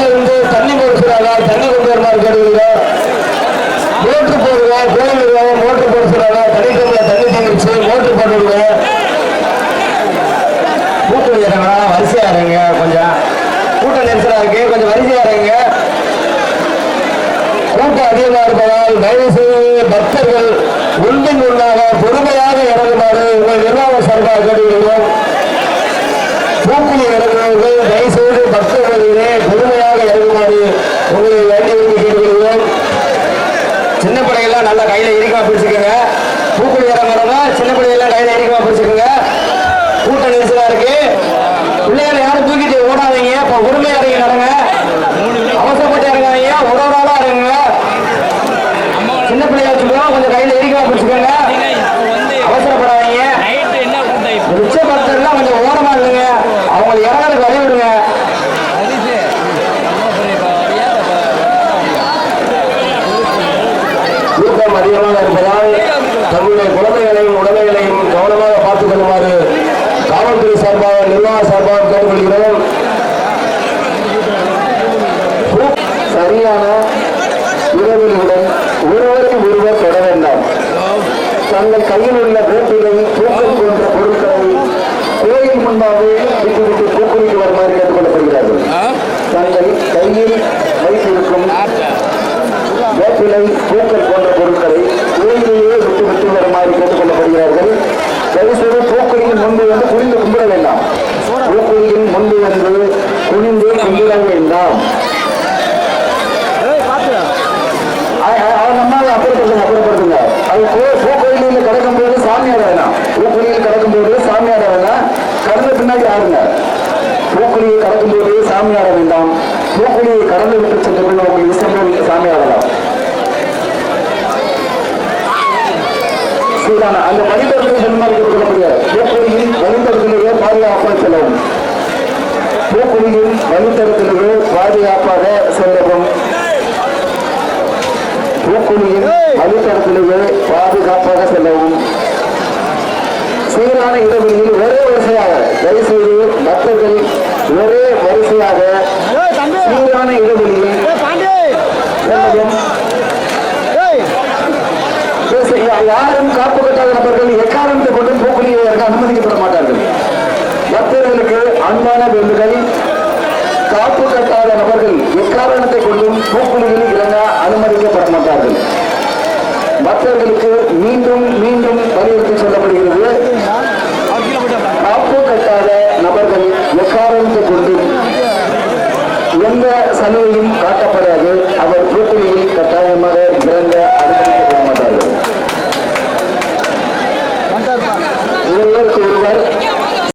கோயில்ல இருந்து தண்ணி போடுறாங்க தண்ணி கொண்டு வருமாறு கேட்டுக்கிறோம் மோட்டர் போடுங்க. கோயில் மோட்டர் போட சொல்றாங்க தண்ணி தண்ணி தீர்ந்துச்சு மோட்டர் போட்டுடுங்க கூட்டம் இறங்கா வரிசையா இருங்க. கொஞ்சம். கூட்டம் நெரிசலா இருக்கு. கொஞ்சம் வரிசையா இருங்க. கூட்டம் அதிகமா இருப்பதால் தயவு செய்து பக்தர்கள் உள்பின் உள்ளாக பொறுமையாக இறங்குமாறு உங்கள் நிர்வாக சார்பாக கேட்டுக்கிறோம் பூக்குழி இறங்குவர்கள் தயவுசெய்து பக்தர்களிலே பொறுமையாக இறங்குமாறு உங்களை வேண்டி விரும்பி சின்ன பிள்ளைகள்லாம் நல்லா கையில இருக்கா பிடிச்சிக்கோங்க. பூக்குழி இறங்குறவங்க சின்ன பிள்ளைகள்லாம் கையில இருக்கா பிடிச்சிக்கோங்க. கூட்டம் அதிகமாக இருப்பதால் தங்களுடைய குழந்தைகளையும் உடமைகளையும் கவனமாக பார்த்துக் கொள்ளுமாறு காவல்துறை சார்பாக நிர்வாக சார்பாக கேட்டுக்கொள்கிறோம். சரியான உறவுகளுடன் ஒருவரை ஒருவர் தொட வேண்டாம் தங்கள் கையில் உள்ள வேட்டிலை கடந்து ஆடுங்க பூக்குழியை கடக்கும் போது சாமியார வேண்டாம். பூக்குழியை கடந்து விட்டு சென்ற பின் உங்கள் இஷ்டம் போல் சாமியாரலாம் சரிதான அந்த வழித்தடத்தில் செல்லுமாறு சொல்லக்கூடிய பூக்குழியில் வழித்தடத்திலேயே பாதுகாப்பாக செல்லவும். பூக்குழியில் வழித்தடத்திலேயே பாதுகாப்பாக செல்லவும். பூக்குழியில் வழித்தடத்திலேயே பாதுகாப்பாக செல்லவும். சீரான இடைவெளியில் ஒரே வரிசையாக தயவுசெய்து பக்தர்கள் ஒரே வரிசையாக சீரான இடைவெளியில் யாரும் காப்பு கட்டாத நபர்கள் எக்காரணத்தை கொண்டு பூக்குழியை இறங்க அனுமதிக்கப்பட மாட்டார்கள். பக்தர்களுக்கு அன்பான வேண்டுதல். காப்பு கட்டாத நபர்கள் எக்காரணத்தை கொண்டும் பூக்குழியில் இறங்க அனுமதிக்கப்பட மாட்டார்கள். பக்தர்களுக்கு மீண்டும் மீண்டும் வலியுறுத்தி சொல்லப்படுகிறது காப்பு கட்டாத நபர்கள் எக்காரணத்தை கொண்டும் எந்த சலுகையும் காட்டப்படாது.